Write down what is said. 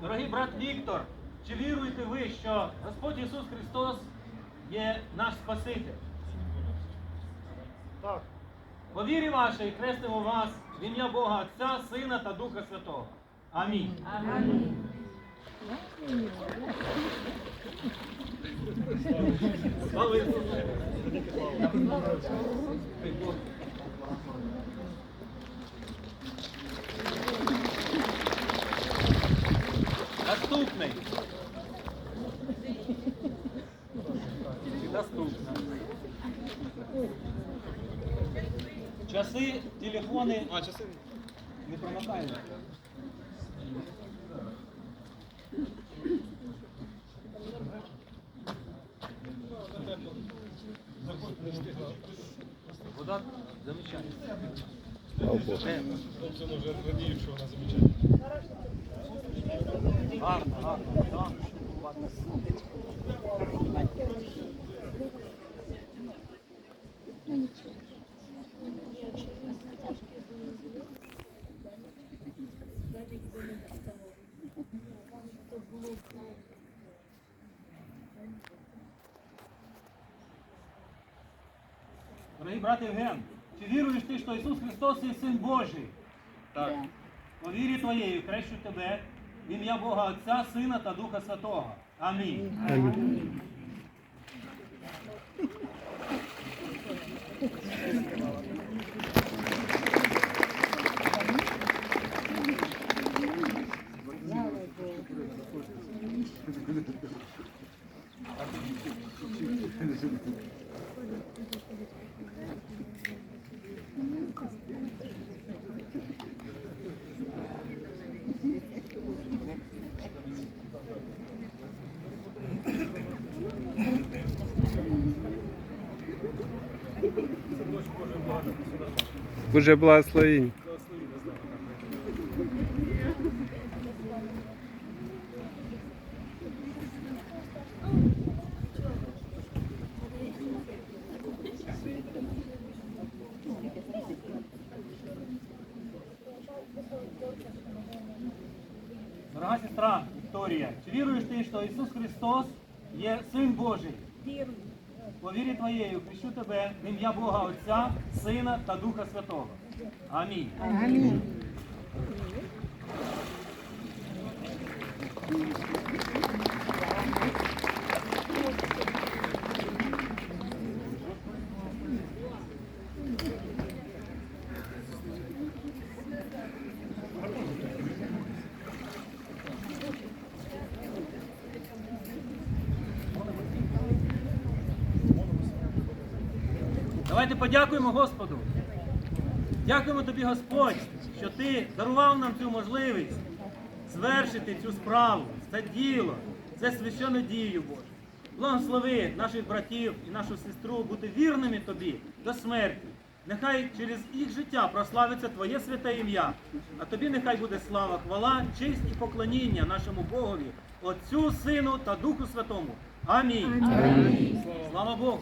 Дорогий брат Віктор, чи віруєте ви, що Господь Ісус Христос є наш Спаситель? Так. По вірі вашій хрестимо вас в ім'я Бога Отця, Сина та Духа Святого. Амінь. Слава Ісусу! Наступний. Наступний. Часи, телефони. А, часи. Не промахаємо. Вода замечательна. Хлопці вже радіють, що вона замечательна. Гарно, гарно. Дорогий брат Євген, чи віруєш ти, що Ісус Христос є Син Божий? Так. По вірі твоєю крещу тебе в ім'я Бога Отця, Сина та Духа Святого. Амінь. Боже благословінь. Дорога сестра Вікторія, чи віруєш ти, що Ісус Христос є Син Божий? Вірую. По вірі твоєю хрещу тебе в ім'я Бога Отця, Сина та Духа Святого. Амінь. Амінь. Давайте подякуємо Господу. Дякуємо тобі, Господь, що ти дарував нам цю можливість звершити цю справу, це діло, це священну дію Божу. Благослови наших братів і нашу сестру бути вірними тобі до смерті. Нехай через їх життя прославиться Твоє святе ім'я, а тобі нехай буде слава, хвала, честь і поклоніння нашому Богові, Отцю, Сину та Духу Святому. Амінь. Слава Богу.